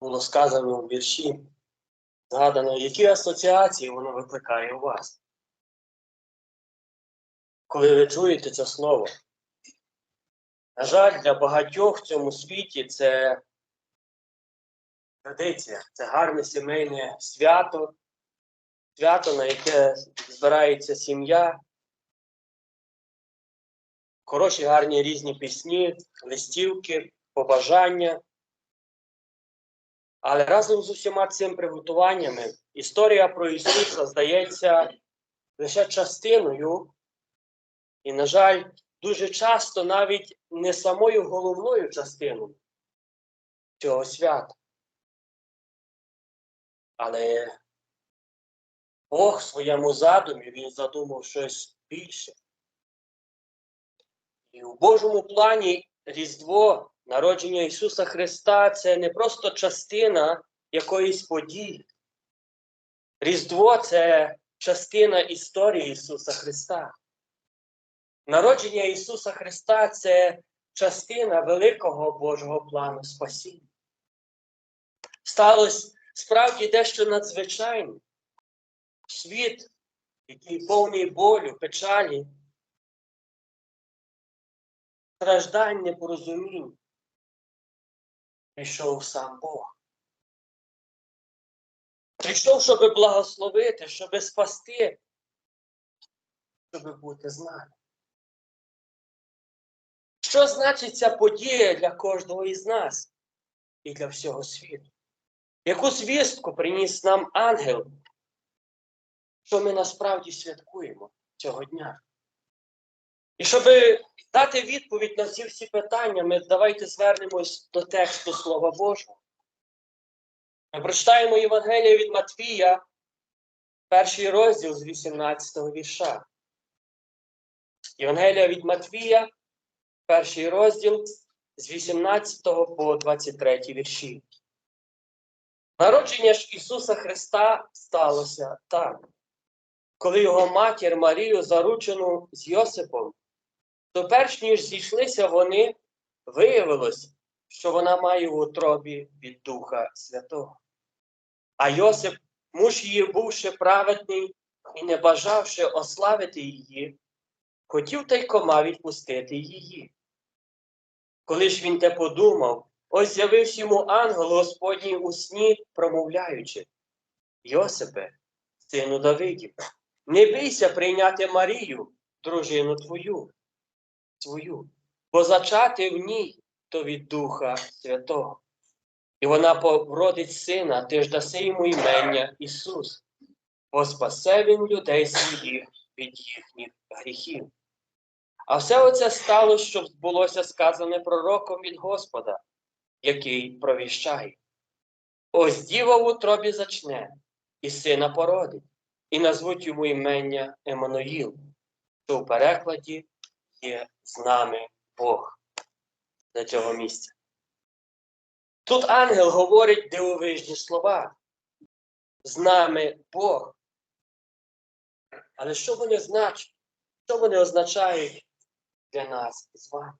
було сказано в вірші, згадано, які асоціації воно викликає у вас. Коли ви чуєте це слово. На жаль, для багатьох в цьому світі це традиція, це гарне сімейне свято, свято, на яке збирається сім'я, хороші гарні різні пісні, листівки, побажання. Але разом з усіма цими приготуваннями історія про Ісуса здається лише частиною, і, на жаль, дуже часто навіть не самою головною частиною цього свята. Але Бог в своєму задумі Він задумав щось більше. І у Божому плані Різдво, народження Ісуса Христа це не просто частина якоїсь події. Різдво це частина історії Ісуса Христа. Народження Ісуса Христа це частина великого Божого плану спасіння. Сталося справді дещо надзвичайне. Світ, який повний болю, печалі, страждань, непорозумінь, прийшов сам Бог. Прийшов, щоб благословити, щоб спасти, щоб бути з нами. Що значить ця подія для кожного із нас і для всього світу? Яку звістку приніс нам ангел, що ми насправді святкуємо цього дня? І щоб дати відповідь на ці всі питання, ми давайте звернемось до тексту Слова Божого. Ми прочитаємо Євангелія від Матвія, перший розділ з 18 вірша. Євангелія від Матвія, перший розділ з 18 по 23 вірші. Народження ж Ісуса Христа сталося так. Коли його матір Марію заручену з Йосипом, то перш ніж зійшлися вони, виявилось, що вона має в утробі від Духа Святого. А Йосип, муж її бувши праведний і не бажавши ославити її, хотів тайкома відпустити її. Коли ж він те подумав, ось з'явився йому ангел Господній у сні, промовляючи Йосипе, сину Давидів, не бійся прийняти Марію, дружину твою, свою, бо зачати в ній то від Духа Святого. І вона породить сина, ти ж даси йому імення Ісус, бо спасе він людей своїх від їхніх гріхів. А все оце стало, щоб збулося сказане пророком від Господа, який провіщає. Ось діва в утробі зачне, і сина породить, і назвуть йому імення Еммануїл, що в перекладі є з нами Бог для цього місця. Тут ангел говорить дивовижні слова. З нами Бог. Але що вони значать? Що вони означають для нас з вами?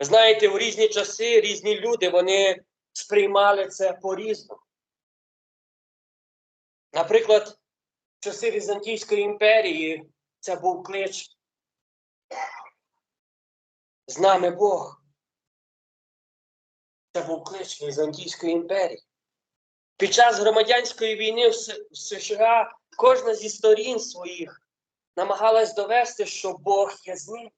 Ви знаєте, в різні часи різні люди вони сприймали це по-різному. Наприклад, в часи Візантійської імперії це був клич з нами Бог. Це був клич Візантійської імперії. Під час громадянської війни в США кожна зі сторін своїх намагалась довести, що Бог є з ним.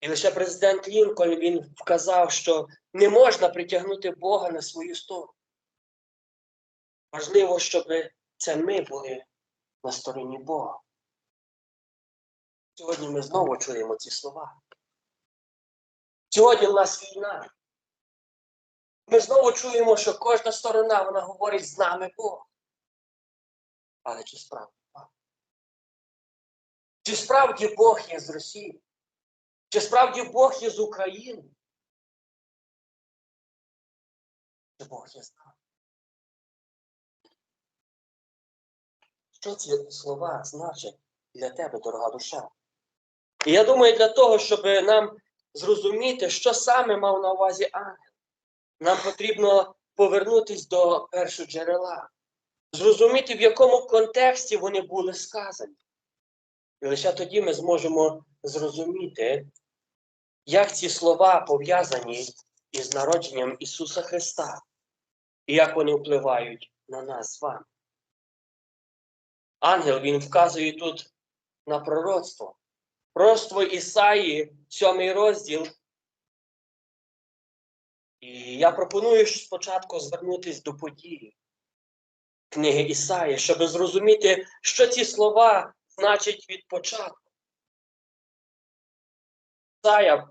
І лише президент Лінкольн він вказав, що не можна притягнути Бога на свою сторону. Важливо, щоб це ми були на стороні Бога. Сьогодні ми знову чуємо ці слова. Сьогодні в нас війна. Ми знову чуємо, що кожна сторона вона говорить з нами Бог. Але чи справді так? Чи справді Бог є з Росії? Чи справді Бог є з України? Чи Бог є з нами? Що ці слова значать для тебе, дорога душа? І я думаю, для того, щоб нам зрозуміти, що саме мав на увазі ангел, нам потрібно повернутися до першого джерела, зрозуміти, в якому контексті вони були сказані. І лише тоді ми зможемо зрозуміти, як ці слова пов'язані із народженням Ісуса Христа, і як вони впливають на нас з вами. Ангел він вказує тут на пророцтво. Пророцтво Ісаї, сьомий розділ. І я пропоную спочатку звернутися до події книги Ісаї, щоб зрозуміти, що ці слова значать від початку. Ісая,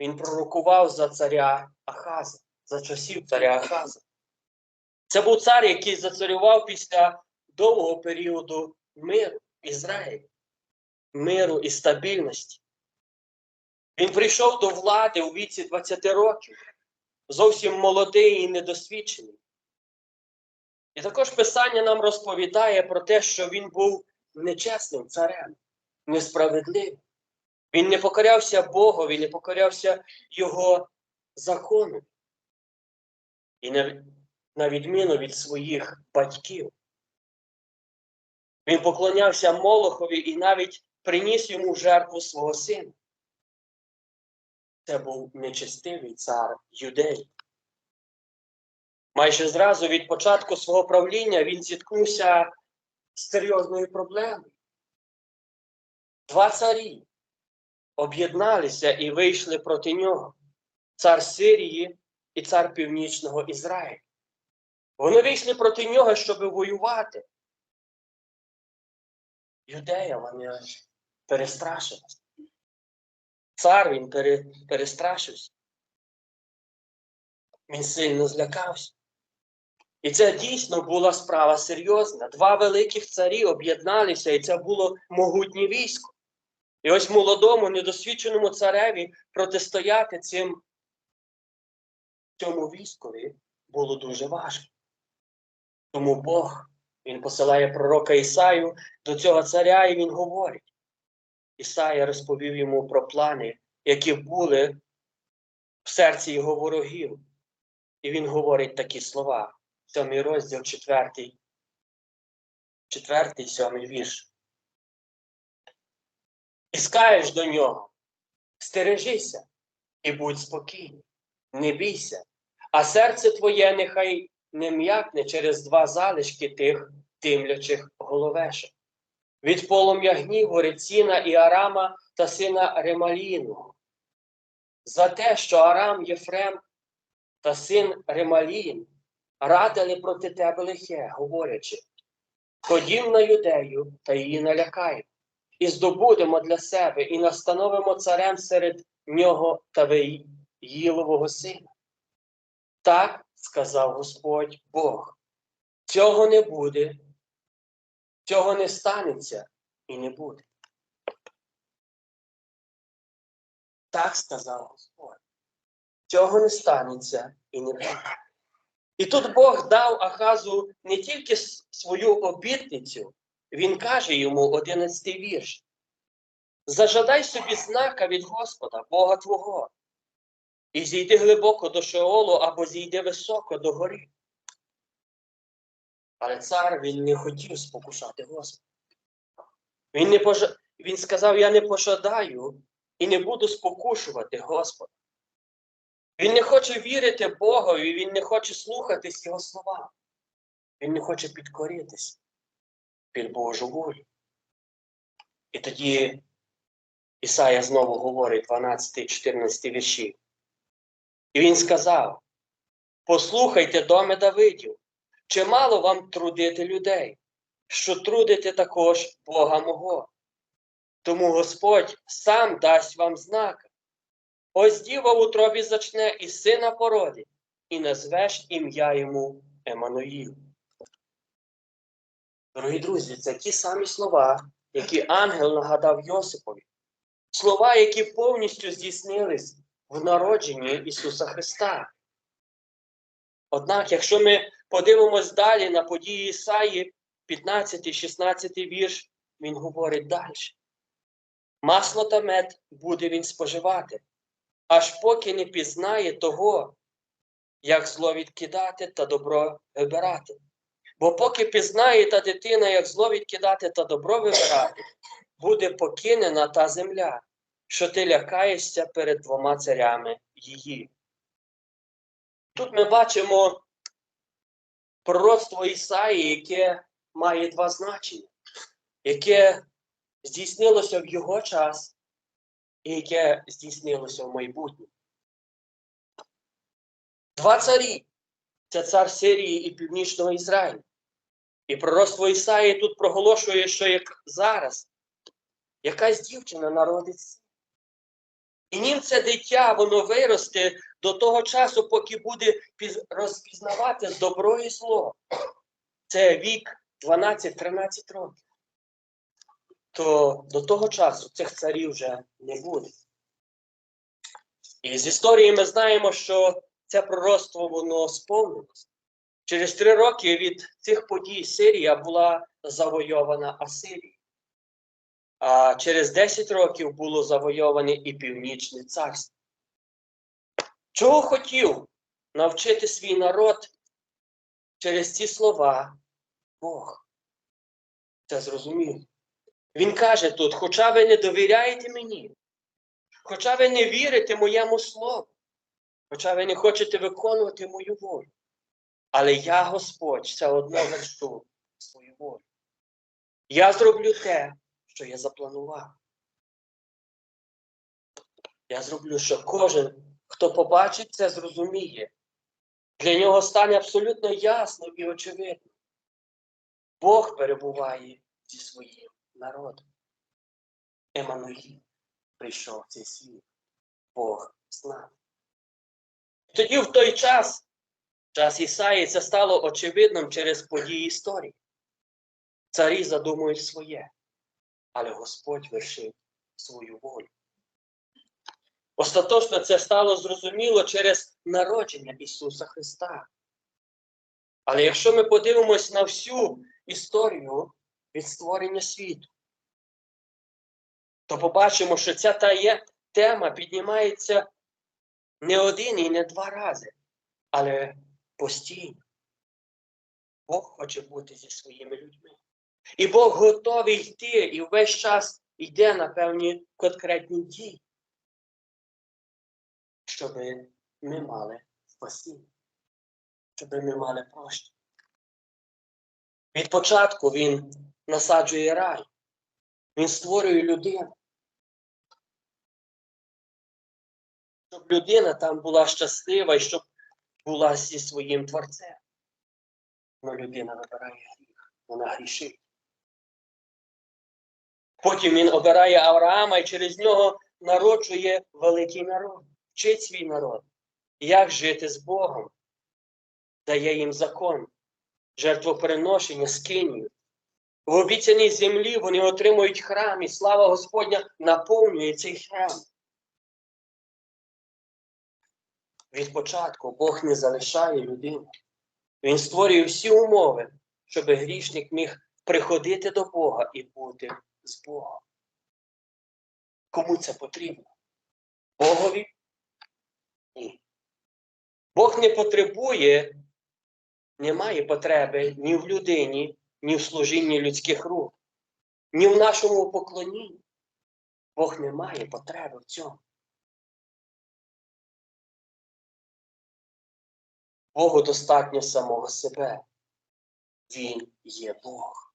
він пророкував за царя Ахаза, за часів царя Ахаза. Це був цар, який зацарював після довгого періоду миру в Ізраїлі, миру і стабільності. Він прийшов до влади у віці 20 років, зовсім молодий і недосвідчений. І також Писання нам розповідає про те, що він був нечесним царем, несправедливим. Він не покорявся Богові, не покорявся Його закону. І на, відміну від своїх батьків. Він поклонявся Молохові і навіть приніс йому жертву свого сина. Це був нечестивий цар юдей. Майже зразу від початку свого правління він зіткнувся з серйозною проблемою. Два царі об'єдналися і вийшли проти нього цар Сирії і цар Північного Ізраїля. Вони вийшли проти нього, щоб воювати. Юдея вони перестрашилися. Цар він пере, перестрашився. Він сильно злякався. І це дійсно була справа серйозна. Два великих царі об'єдналися, і це було могутнє військо. І ось молодому, недосвідченому цареві протистояти цим цьому військові було дуже важко. Тому Бог він посилає пророка Ісаю до цього царя, і він говорить. Ісая розповів йому про плани, які були в серці його ворогів. І він говорить такі слова. Сьомий розділ, четвертий, четвертий, сьомий вірш. І скаєш до нього, стережися і будь спокійний, не бійся, а серце твоє нехай не м'якне через два залишки тих тимлячих головешок. Від полум'я гніву Реціна і Арама та сина Ремаліну. За те, що Арам Єфрем та син Ремалін радили проти тебе лихе, говорячи, ходім на юдею та її налякаємо, і здобудемо для себе, і настановимо царем серед нього та Веїлового сина. Так сказав Господь Бог. Цього не буде, цього не станеться і не буде. Так сказав Господь. Цього не станеться і не буде. І тут Бог дав Ахазу не тільки свою обітницю, він каже йому, одинадцятий вірш. Зажадай собі знака від Господа, Бога Твого, і зійди глибоко до Шеолу або зійди високо до гори. Але цар він не хотів спокушати Господа. Він, не пож... він сказав: Я не пожадаю і не буду спокушувати Господа. Він не хоче вірити Богові, він не хоче слухатись Його слова. Він не хоче підкоритись під Божу волю. І тоді Ісая знову говорить 12-14 вірші. І він сказав: Послухайте, доме Давидів, чимало вам трудити людей, що трудите також Бога мого. Тому Господь сам дасть вам знак. Ось діва в утробі зачне і сина породить, і назвеш ім'я йому Еммануїл. Дорогі друзі, це ті самі слова, які ангел нагадав Йосипові. Слова, які повністю здійснились в народженні Ісуса Христа. Однак, якщо ми подивимось далі на події Ісаї, 15-16 вірш, він говорить далі. Масло та мед буде він споживати, аж поки не пізнає того, як зло відкидати та добро вибирати. Бо поки пізнає та дитина, як зло відкидати та добро вибирати, буде покинена та земля, що ти лякаєшся перед двома царями її. Тут ми бачимо пророцтво Ісаї, яке має два значення, яке здійснилося в його час і яке здійснилося в майбутньому. Два царі це цар Сирії і Північного Ізраїлю. І пророцтво Ісаї тут проголошує, що як зараз якась дівчина народиться. І нім це дитя, воно виросте до того часу, поки буде розпізнавати добро і зло. Це вік 12-13 років. То до того часу цих царів вже не буде. І з історії ми знаємо, що це пророцтво воно сповнилось. Через три роки від цих подій Сирія була завойована Асирією. А через 10 років було завойоване і Північне царство. Чого хотів навчити свій народ через ці слова Бог? Це зрозуміло. Він каже тут: хоча ви не довіряєте мені, хоча ви не вірите моєму слову, хоча ви не хочете виконувати мою волю, але я, Господь, все одно вершу свою волю. Я зроблю те, що я запланував. Я зроблю, що кожен, хто побачить це, зрозуміє. Для нього стане абсолютно ясно і очевидно. Бог перебуває зі своїм народом. Еммануїл прийшов в цей світ. Бог з нами. Тоді в той час, час Ісаї, це стало очевидним через події історії. Царі задумують своє, але Господь вершив свою волю. Остаточно це стало зрозуміло через народження Ісуса Христа. Але якщо ми подивимось на всю історію від створення світу, то побачимо, що ця та тема піднімається не один і не два рази, але постійно. Бог хоче бути зі своїми людьми. І Бог готовий йти і весь час йде на певні конкретні дії, щоб ми мали спасіння, щоб ми мали прощення. Від початку він насаджує рай, він створює людину. Щоб людина там була щаслива і щоб була зі своїм творцем. Але людина вибирає гріх, вона грішить. Потім він обирає Авраама і через нього народжує великий народ, вчить свій народ, як жити з Богом, дає їм закон, жертвоприношення, скинію. В обіцяній землі вони отримують храм, і слава Господня наповнює цей храм. Від початку Бог не залишає людину. Він створює всі умови, щоб грішник міг приходити до Бога і бути з Богом. Кому це потрібно? Богові? Бог не потребує, не має потреби ні в людині, ні в служінні людських рук, ні в нашому поклонінні. Бог не має потреби в цьому. Богу достатньо самого себе. Він є Бог.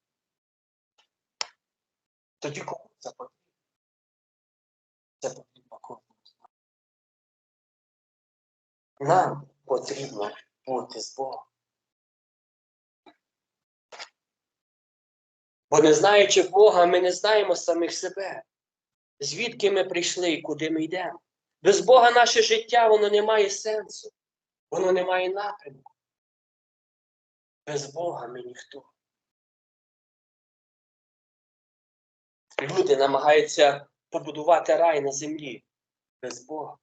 Тоді кому це потрібно? Це потрібно Нам потрібно бути з Богом. Бо не знаючи Бога, ми не знаємо самих себе. Звідки ми прийшли і куди ми йдемо. Без Бога наше життя воно не має сенсу, воно не має напрямку. Без Бога ми ніхто. Люди намагаються побудувати рай на землі без Бога.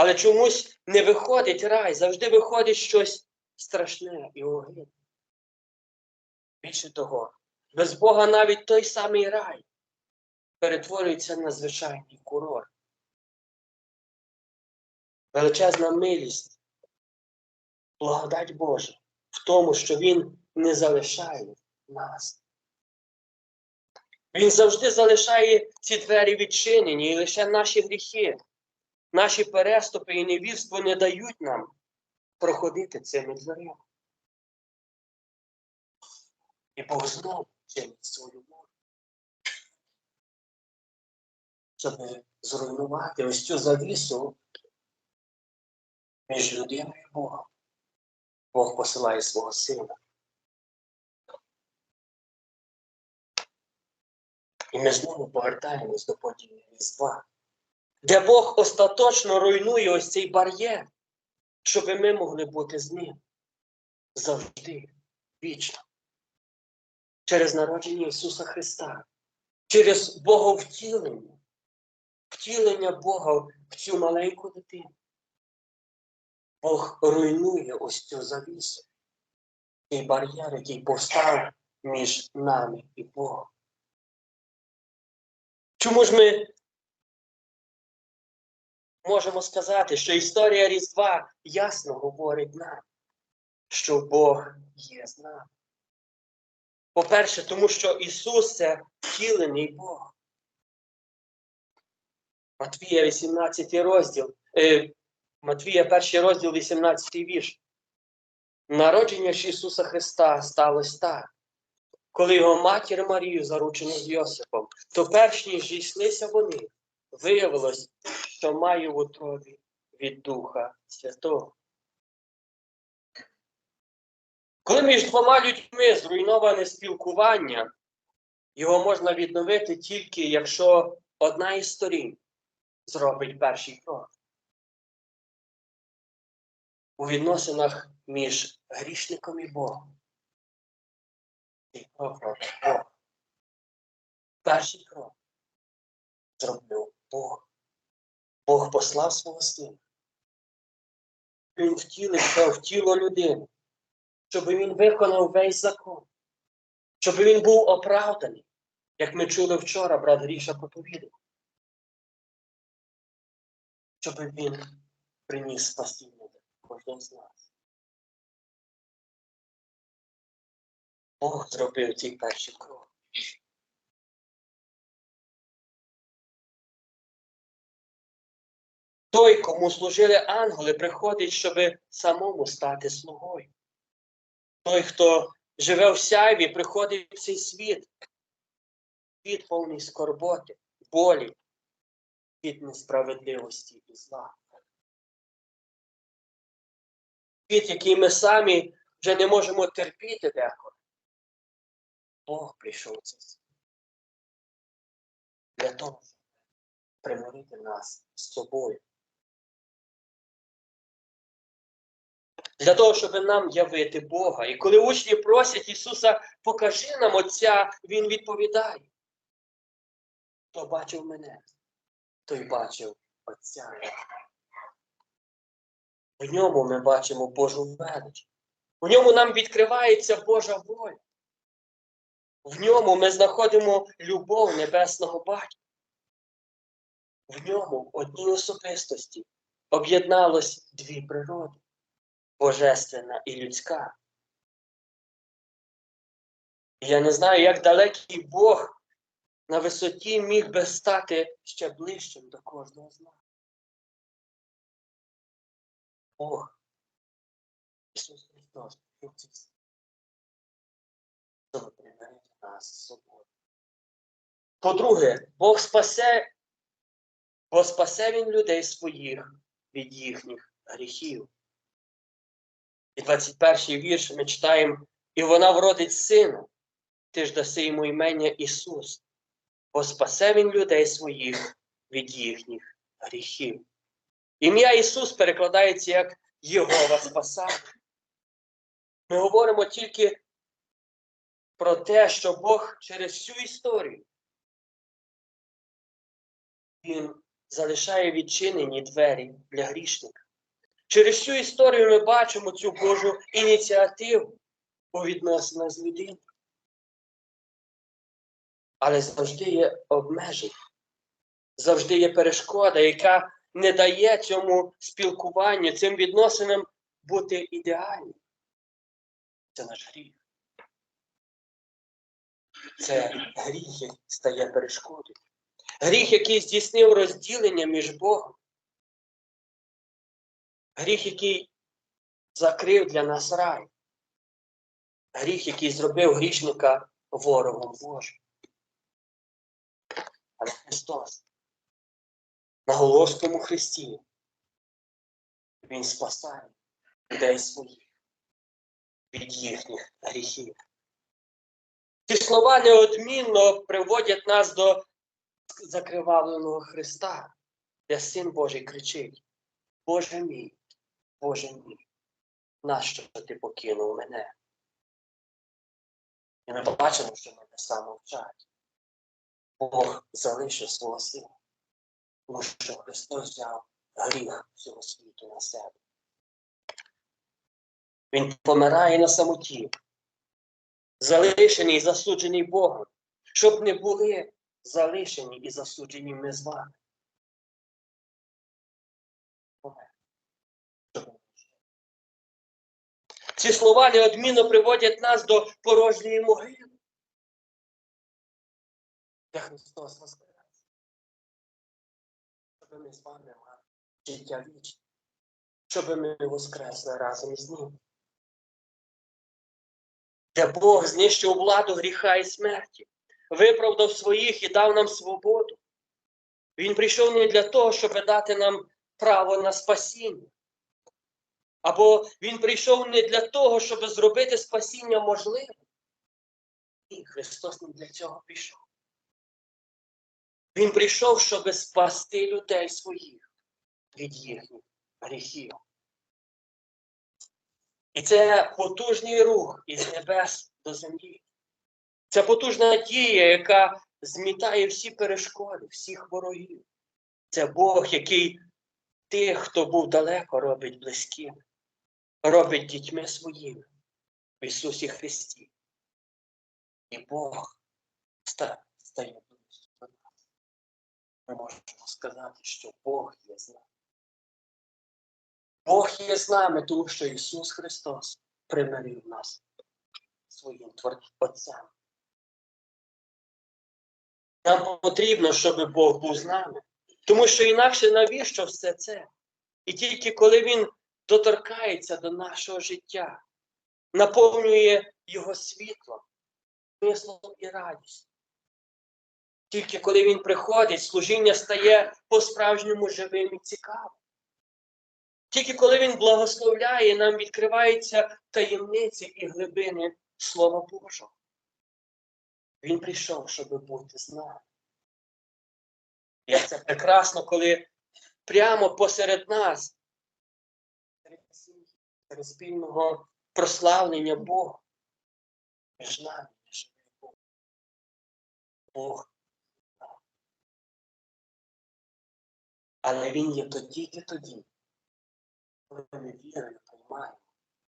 Але чомусь не виходить рай, завжди виходить щось страшне і огидне. Більше того, без Бога навіть той самий рай перетворюється на звичайний курорт. величезна милість, благодать Божа в тому, що Він не залишає нас. Він завжди залишає ці двері відчинені, і лише наші гріхи, наші переступи і невірство не дають нам проходити цими дверима. І Бог знову чинить свою волю, щоб зруйнувати ось цю завісу між людиною і Богом. Бог посилає свого сина. І ми знову повертаємось до події Різдва, де Бог остаточно руйнує ось цей бар'єр, щоб ми могли бути з ним завжди, вічно. Через народження Ісуса Христа, через Боговтілення, втілення Бога в цю маленьку дитину. Бог руйнує ось цю завісу, цей бар'єр, який повстав між нами і Богом. Чому ж ми можемо сказати, що історія Різдва ясно говорить нам, що Бог є з нами? По-перше, тому що Ісус це втілений Бог. Матвія 18 розділ. Е, Матвія, перший розділ, 18 вірш. Народження ж Ісуса Христа сталося так. Коли його матір Марію заручено з Йосипом, то перш ніж зійшлися вони, виявилось, що має в утробі від Духа Святого. Коли між двома людьми зруйноване спілкування, його можна відновити тільки, якщо одна із сторін зробить перший крок. У відносинах між грішником і Богом. І. Перший крок зробив Бог. Бог послав свого сина. Він втілився в тіло людини, щоб він виконав весь закон, щоб він був оправданий, як ми чули вчора, брат Гріша проповідав. Щоб він приніс спасіння кожного з нас. Бог зробив цей перший крок. Той, кому служили ангели, приходить, щоб самому стати слугою. Той, хто живе в сяйві, приходить в цей світ. Світ повний скорботи, болі, світ несправедливості і зла. Світ, який ми самі вже не можемо терпіти деколи. Бог прийшов в цей світ. Для того, щоб примирити нас з собою. Для того, щоб нам явити Бога. І коли учні просять Ісуса, покажи нам Отця, Він відповідає. Хто бачив мене, той бачив Отця. В ньому ми бачимо Божу велич. В ньому нам відкривається Божа воля. В ньому ми знаходимо любов Небесного Батька. В ньому в одній особистості об'єдналось дві природи божественна і людська. Я не знаю, як далекий Бог на висоті міг би стати ще ближчим до кожного з нас. Бог, Ісус Христос, примирити нас з собою. По-друге, Бог спасе, бо спасе Він людей своїх від їхніх гріхів. І 21 вірш ми читаємо, і вона вродить сина, ти ж даси йому імення Ісус, бо спасе Він людей своїх від їхніх гріхів. Ім'я Ісус перекладається як Єгова спасає. Ми говоримо тільки про те, що Бог через всю історію Він залишає відчинені двері для грішника. Через всю історію ми бачимо цю Божу ініціативу у відносинах з людиною. Але завжди є обмеження, завжди є перешкода, яка не дає цьому спілкуванню, цим відносинам бути ідеальним. Це наш гріх. Це гріх, який стає перешкодою. Гріх, який здійснив розділення між Богом. Гріх, який закрив для нас рай. Гріх, який зробив грішника ворогом Божим. Але Христос на Голгофському Христі Він спасає людей своїх від їхніх гріхів. Ці слова неодмінно приводять нас до закривавленого Христа, де Син Божий кричить: Боже мій, Боже мій, нащо ти покинув мене? І ми бачимо, що небеса мовчать. Бог залишив свого сина, тому що Христос взяв гріх всього світу на себе. Він помирає на самоті, залишений і засуджений Богом, щоб не були залишені і засуджені ми з вами. Помер. Щоб не було. Ці слова неодмінно приводять нас до порожньої могили, де Христос воскрес. Щоб ми з вами мали життя вічне, щоб ми воскресли разом з ним. Де Бог знищив владу гріха і смерті, виправдав своїх і дав нам свободу. Він прийшов не для того, щоб дати нам право на спасіння. Або Він прийшов не для того, щоб зробити спасіння можливим. Ні, Христос не для цього пішов. Він прийшов, щоб спасти людей своїх від їхніх гріхів. І це потужний рух із небес до землі. Це потужна дія, яка змітає всі перешкоди, всіх ворогів. Це Бог, який тих, хто був далеко, робить близькими, робить дітьми своїми в Ісусі Христі. І Бог стає до нас. Ми можемо сказати, що Бог є з нами. Бог є з нами, тому що Ісус Христос примирив нас своїм Твор- Отцем. Нам потрібно, щоб Бог був з нами. Тому що інакше навіщо все це? І тільки коли Він доторкається до нашого життя, наповнює його світлом, смислом і радістю. Тільки коли він приходить, служіння стає по-справжньому живим і цікавим. Тільки коли він благословляє, нам відкриваються таємниці і глибини Слова Божого. Він прийшов, щоб бути з нами. І це прекрасно, коли прямо посеред нас, спільного прославлення Бога, між нами є живий Бог. Бог. Але Він є тоді тільки тоді, коли ми вірою приймаємо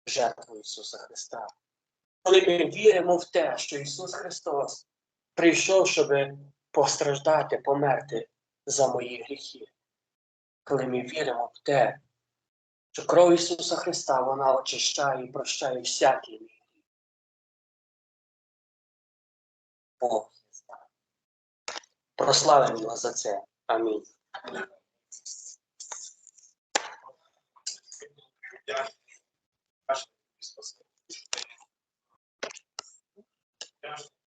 жертву Ісуса Христа. Коли ми віримо в те, що Ісус Христос прийшов, щоб постраждати, померти за мої гріхи. Коли ми віримо в те, що кров Ісуса Христа вона очищає і прощає всякі. Бог. Прославимо Його за це. Амінь.